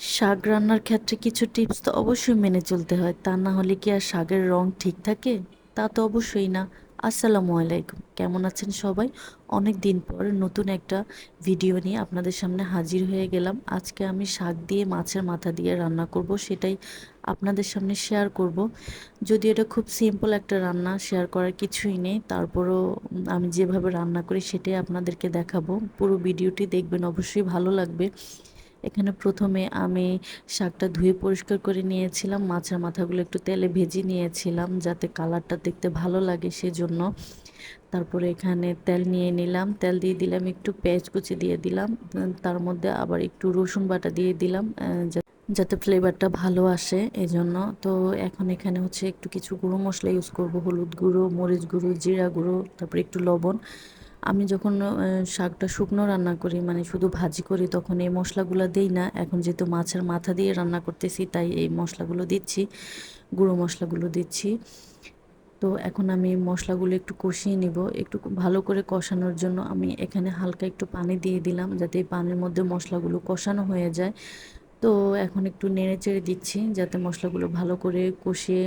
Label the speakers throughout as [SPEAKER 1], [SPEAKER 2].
[SPEAKER 1] শাক রান্নার ক্ষেত্রে কিছু টিপস তো অবশ্যই মেনে চলতে হয়। তা না হলে কি আর শাকের রং ঠিক থাকে? তা তো অবশ্যই না। আসসালামু আলাইকুম। কেমন আছেন সবাই? অনেক দিন পর নতুন একটা ভিডিও নিয়ে আপনাদের সামনে হাজির হয়ে গেলাম। আজকে আমি শাক দিয়ে মাছের মাথা দিয়ে রান্না করব, সেটাই আপনাদের সামনে শেয়ার করব। যদি এটা খুব সিম্পল একটা রান্না শেয়ার করার কিছুই নেই, তারপরও আমি যেভাবে রান্না করি সেটাই আপনাদেরকে দেখাবো। পুরো ভিডিওটি দেখবেন, অবশ্যই ভালো লাগবে। এখানে প্রথমে আমি শাকটা ধুয়ে পরিষ্কার করে নিয়েছিলাম, মাছের মাথাগুলো একটু তেলে ভেজে নিয়েছিলাম যাতে কালারটা দেখতে ভালো লাগে সেজন্য। তারপরে এখানে তেল নিয়ে নিলাম, তেল দিয়ে দিলাম, একটু পেঁয়াজ কুচি দিয়ে দিলাম তার মধ্যে আবার একটু রসুন বাটা দিয়ে দিলাম যাতে ফ্লেভারটা ভালো আসে এজন্য। তো এখন এখানে হচ্ছে একটু কিছু গুঁড়ো মশলা ইউজ করব, হলুদ গুঁড়ো, মরিচ গুঁড়ো, জিরা গুঁড়ো, তারপরে একটু লবণ। আমি যখন শাকটা শুকনো রান্না করি মানে শুধু ভাজি করি, তখন এই মশলাগুলো দিই না। এখন যেহেতু মাছের মাথা দিয়ে রান্না করতেছি, তাই এই মশলাগুলো দিচ্ছি, গুঁড়ো মশলাগুলো দিচ্ছি। তো এখন আমি মশলাগুলো একটু কষিয়ে নিব। একটু ভালো করে কষানোর জন্য আমি এখানে হালকা একটু পানি দিয়ে দিলাম, যাতে এই পানির মধ্যে মশলাগুলো কষানো হয়ে যায়। তো এখন একটু নেড়ে চেড়ে দিচ্ছি, যাতে মশলাগুলো ভালো করে কষিয়ে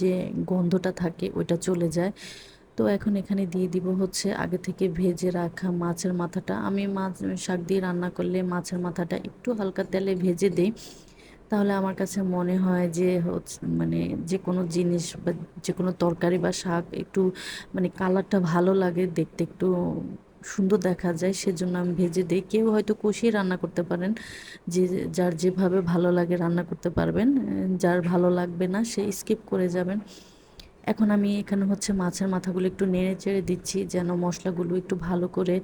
[SPEAKER 1] যে গন্ধটা থাকে, ওইটা চলে যায়। তো এখন এখানে দিয়ে দিব হচ্ছে আগে থেকে ভেজে রাখা মাছের মাথাটা। আমি মাছ, শাক দিয়ে রান্না করলে মাছের মাথাটা একটু হালকা তেলে ভেজে দিই। তাহলে আমার কাছে মনে হয় যে মানে যে কোনো জিনিস বা যে কোনো তরকারি বা শাক একটু মানে কালারটা ভালো লাগে, দেখতে একটু সুন্দর দেখা যায়, সেজন্য আমি ভেজে দিই। কেউ হয়তো কষিয়ে রান্না করতে পারেন, যে যার যেভাবে ভালো লাগে রান্না করতে পারবেন। যার ভালো লাগবে না সে স্কিপ করে যাবেন। এখন আমি এখানে হচ্ছে মাছের মাথাগুলো একটু নেড়ে চেড়ে দিচ্ছি যেন মশলাগুলো একটু ভালো করে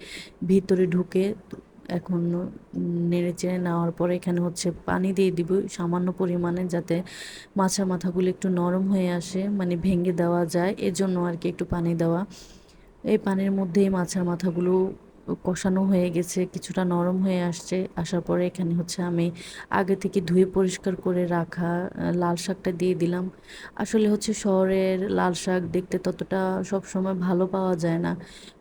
[SPEAKER 1] ভিতরে ঢুকে। এখন নেড়ে চেড়ে নেওয়ার পরে এখানে হচ্ছে পানি দিয়ে দিব সামান্য পরিমাণে যাতে মাছের মাথাগুলো একটু নরম হয়ে আসে মানে ভেঙে দেওয়া যায়। এজন্য আর কি একটু পানি দেওয়া। এই পানির মধ্যেই মাছের মাথাগুলো কষানো হয়ে গেছে, কিছুটা নরম হয়ে আসছে। আসার পরে এখানে হচ্ছে আমি আগে থেকে ধুয়ে পরিষ্কার করে রাখা লাল শাকটা দিয়ে দিলাম। আসলে হচ্ছে শহরের লাল শাক দেখতে ততটা সব সময় ভালো পাওয়া যায় না।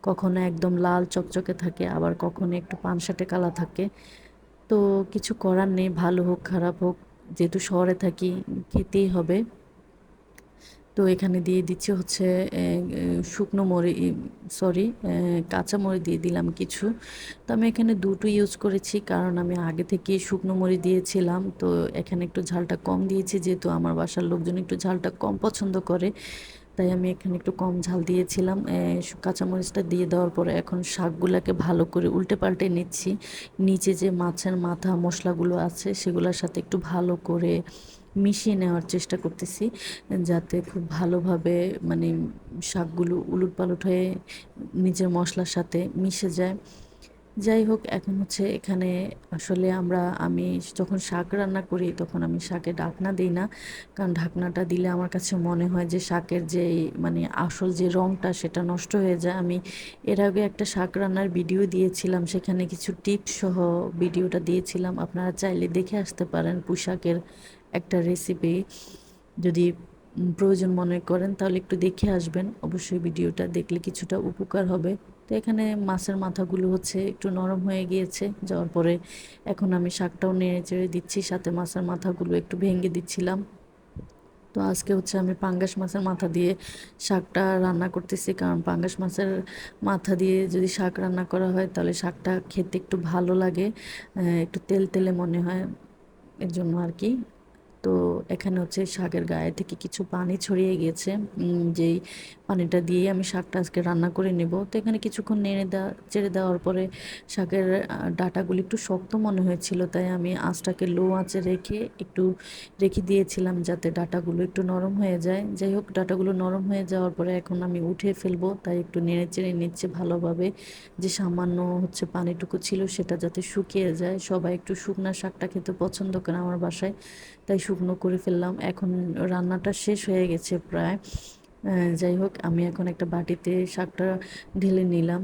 [SPEAKER 1] কখনো একদম লাল চকচকে থাকে, আবার কখনো একটু পানসাটে কালা থাকে। তো কিছু করার নেই, ভালো হোক, খারাপ হোক, যেহেতু শহরে থাকি, খেতেই হবে। তো এখানে দিয়ে দিচ্ছি হচ্ছে শুকনো মরি সরি কাঁচা মরি দিয়ে দিলাম কিছু। তো আমি এখানে দুটো ইউজ করেছি, কারণ আমি আগে থেকে শুকনো মরি দিয়েছিলাম। তো এখানে একটু ঝালটা কম দিয়েছি, যেহেতু আমার বাসার লোকজন একটু ঝালটা কম পছন্দ করে। তাই আমি এখানে একটু কম ঝাল দিয়েছিলাম। কাঁচামরিচটা দিয়ে দেওয়ার পরে এখন শাকগুলোকে ভালো করে উল্টে পাল্টে নিচ্ছি। নিচে যে মাছের মাথা মশলাগুলো আছে, সেগুলোর সাথে একটু ভালো করে মিশিয়ে নেওয়ার চেষ্টা করতেছি, যাতে খুব ভালোভাবে মানে শাকগুলো উলুট পালট হয়ে নিজের মশলার সাথে মিশে যায়। যাই হোক, এখন হচ্ছে এখানে আসলে আমরা, আমি যখন শাক রান্না করি তখন আমি শাকে ঢাকনা দিই না। কারণ ঢাকনাটা দিলে আমার কাছে মনে হয় যে শাকের যে মানে আসল যে রঙটা সেটা নষ্ট হয়ে যায়। আমি এর আগে একটা শাক রান্নার ভিডিও দিয়েছিলাম, সেখানে কিছু টিপস সহ ভিডিওটা দিয়েছিলাম। আপনারা চাইলে দেখে আসতে পারেন পোশাকের একটা রেসিপি যদি প্রয়োজন মনে করেন, তাহলে একটু দেখে আসবেন। অবশ্যই ভিডিওটা দেখলে কিছুটা উপকার হবে। তো এখানে মাছের মাথাগুলো হচ্ছে একটু নরম হয়ে গিয়েছে, যাওয়ার পরে এখন আমি শাকটাও নেড়ে চেড়ে দিচ্ছি, সাথে মাছের মাথাগুলো একটু ভেঙে দিচ্ছিলাম। তো আজকে হচ্ছে আমি পাঙ্গাস মাছের মাথা দিয়ে শাকটা রান্না করতেছি, কারণ পাঙ্গাস মাছের মাথা দিয়ে যদি শাক রান্না করা হয়, তাহলে শাকটা খেতে একটু ভালো লাগে একটু তেল তেলে মনে হয়, এর জন্য আর কি। তো এখানে হচ্ছে শাকের গায়ে থেকে কিছু পানি ছড়িয়ে গিয়েছে যেই পানিটা দিয়ে আমি শাকটা আজকে রান্না করে নেব। তো এখানে কিছুক্ষণ নেড়ে দেওয়া চেড়ে দেওয়ার পরে শাকের ডাটাগুলি একটু শক্ত মনে হয়েছিল, তাই আমি আঁচটাকে লো আঁচে রেখে একটু রেখে দিয়েছিলাম যাতে ডাটাগুলো একটু নরম হয়ে যায়। যাই হোক, ডাটাগুলো নরম হয়ে যাওয়ার পরে এখন আমি উঠে ফেলব, তাই একটু নেড়ে চেড়ে নিচ্ছে ভালোভাবে। যে সামান্য হচ্ছে পানিটুকু ছিল সেটা যাতে শুকিয়ে যায়। সবাই একটু শুকনা শাকটা খেতে পছন্দ করে আমার বাসায়, তাই শুকনো করে ফেললাম। এখন রান্নাটা শেষ হয়ে গেছে প্রায়। যাই হোক, আমি এখন একটা বাটিতে শাকটা ঢেলে নিলাম।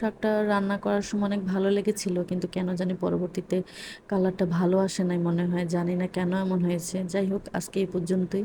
[SPEAKER 1] শাকটা রান্না করার সময় অনেক ভালো লেগেছিল, কিন্তু কেন জানি পরবর্তীতে কালারটা ভালো আসে নাই মনে হয়। জানি না কেন এমন হয়েছে। যাই হোক, আজকে এই পর্যন্তই।